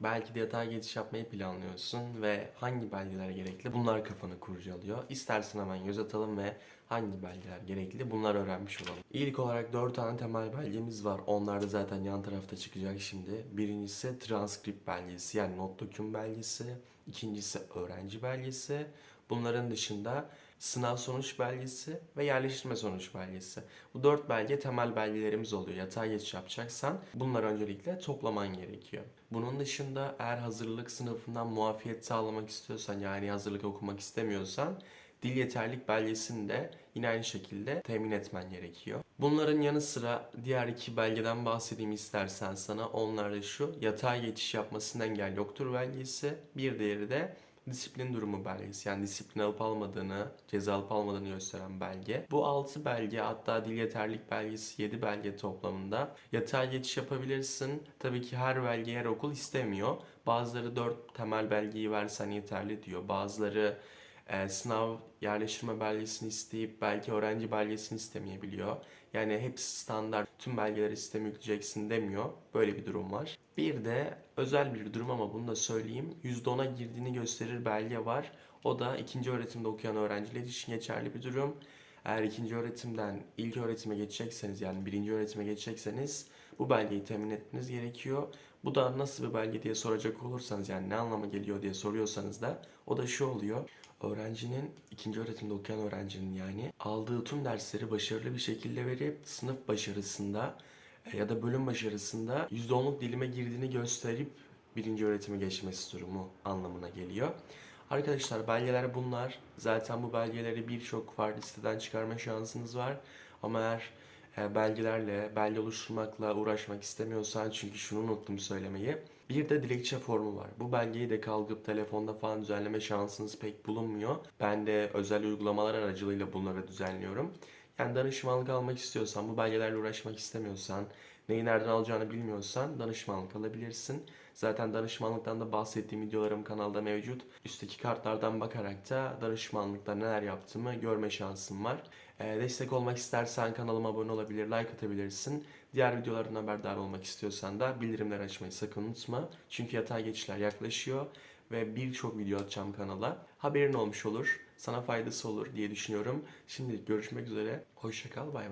belki de yatay geçiş yapmayı planlıyorsun ve hangi belgeler gerekli bunlar kafanı kurcalıyor. İstersen hemen göz atalım ve hangi belgeler gerekli bunları öğrenmiş olalım. İlk olarak 4 tane temel belgemiz var. Onlar da zaten yan tarafta çıkacak şimdi. Birincisi transkript belgesi yani not döküm belgesi. İkincisi öğrenci belgesi. Bunların dışında sınav sonuç belgesi ve yerleştirme sonuç belgesi. Bu dört belge temel belgelerimiz oluyor. Yatay geçiş yapacaksan bunları öncelikle toplaman gerekiyor. Bunun dışında eğer hazırlık sınıfından muafiyet sağlamak istiyorsan yani hazırlık okumak istemiyorsan dil yeterlik belgesini de yine aynı şekilde temin etmen gerekiyor. Bunların yanı sıra diğer iki belgeden bahsedeyim istersen sana. Onlar da şu yatay geçiş yapmasına engel yoktur belgesi. Bir diğeri de disiplin durumu belgesi yani disiplin alıp almadığını, ceza alıp almadığını gösteren belge. Bu 6 belge hatta dil yeterlik belgesi 7 belge toplamında yatay geçiş yapabilirsin. Tabii ki her belge her okul istemiyor. Bazıları 4 temel belgeyi versen yeterli diyor. Bazıları e, sınav yerleştirme belgesini isteyip belki öğrenci belgesini istemeyebiliyor. Yani hepsi standart tüm belgeleri sisteme yükleyeceksin demiyor. Böyle bir durum var. Bir de özel bir durum ama bunu da söyleyeyim. %10'a girdiğini gösterir belge var. O da ikinci öğretimde okuyan öğrenciler için geçerli bir durum. Eğer ikinci öğretimden ilk öğretime geçecekseniz yani birinci öğretime geçecekseniz bu belgeyi temin etmeniz gerekiyor. Bu da nasıl bir belge diye soracak olursanız yani ne anlama geliyor diye soruyorsanız da o da şu oluyor. Öğrencinin, ikinci öğretimde okuyan öğrencinin yani aldığı tüm dersleri başarılı bir şekilde verip sınıf başarısında e, ya da bölüm başarısında %10'luk dilime girdiğini gösterip birinci öğretime geçmesi durumu anlamına geliyor. Arkadaşlar belgeler bunlar. Zaten bu belgeleri birçok farklı siteden çıkarma şansınız var. Ama eğer e, belgelerle, belge oluşturmakla uğraşmak istemiyorsan çünkü şunu unuttum söylemeyi. Bir de dilekçe formu var. Bu belgeyi de kalkıp telefonda falan düzenleme şansınız pek bulunmuyor. Ben de özel uygulamalar aracılığıyla bunları düzenliyorum. Yani danışmanlık almak istiyorsan, bu belgelerle uğraşmak istemiyorsan, neyi nereden alacağını bilmiyorsan danışmanlık alabilirsin. Zaten danışmanlıktan da bahsettiğim videolarım kanalda mevcut. Üstteki kartlardan bakarak da danışmanlıkta neler yaptığımı görme şansım var. Ee, destek olmak istersen kanalıma abone olabilir, like atabilirsin. Diğer videolardan haberdar olmak istiyorsan da bildirimleri açmayı sakın unutma. Çünkü yatay geçişler yaklaşıyor ve birçok video atacağım kanala. Haberin olmuş olur, sana faydası olur diye düşünüyorum. Şimdi görüşmek üzere, hoşçakal, bay bay.